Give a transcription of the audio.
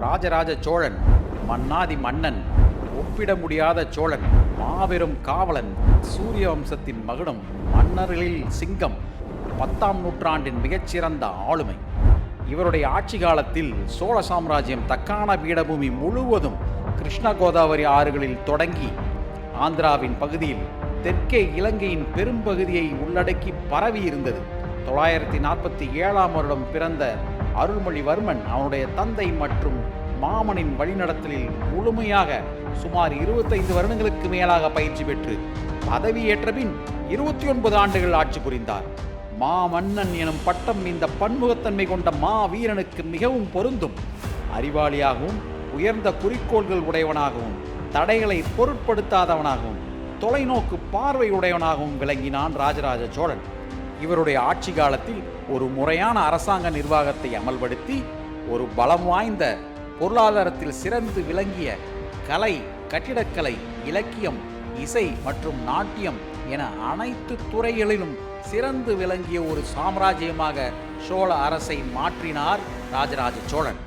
ராஜராஜ சோழன் மன்னாதி மன்னன் ஒப்பிட முடியாத சோழன் மாபெரும் காவலன் சூரிய வம்சத்தின் மகுடம் மன்னர்களில் சிங்கம் பத்தாம் நூற்றாண்டின் மிகச்சிறந்த ஆளுமை. இவருடைய ஆட்சி காலத்தில் சோழ சாம்ராஜ்யம் தக்கான பீடபூமி முழுவதும் கிருஷ்ண கோதாவரி ஆறுகளில் தொடங்கி ஆந்திராவின் பகுதியில் தெற்கே இலங்கையின் பெரும்பகுதியை உள்ளடக்கி பரவி இருந்தது தொள்ளாயிரத்தி நாற்பத்தி ஏழாம் வருடம் பிறந்த அருள்மொழிவர்மன் அவனுடைய தந்தை மற்றும் மாமனின் வழிநடத்தலில் முழுமையாக சுமார் இருபத்தைந்து வருடங்களுக்கு மேலாக பயிற்சி பெற்று பதவியேற்ற பின் இருபத்தி ஒன்பது ஆண்டுகள் ஆட்சி புரிந்தார். மாமன்னன் எனும் பட்டம் இந்த பன்முகத்தன்மை கொண்ட மா வீரனுக்கு மிகவும் பொருந்தும். அறிவாளியாகவும் உயர்ந்த குறிக்கோள்கள் உடையவனாகவும் தடைகளை பொருட்படுத்தாதவனாகவும் தொலைநோக்கு பார்வை உடையவனாகவும் விளங்கினான் ராஜராஜ சோழன். இவருடைய ஆட்சி காலத்தில் ஒரு முறையான அரசாங்க நிர்வாகத்தை அமல்படுத்தி ஒரு பலம் வாய்ந்த பொருளாதாரத்தில் சிறந்து விளங்கிய கலை கட்டிடக்கலை இலக்கியம் இசை மற்றும் நாட்டியம் என அனைத்து துறைகளிலும் சிறந்து விளங்கிய ஒரு சாம்ராஜ்யமாக சோழ அரசை மாற்றினார் ராஜராஜ சோழன்.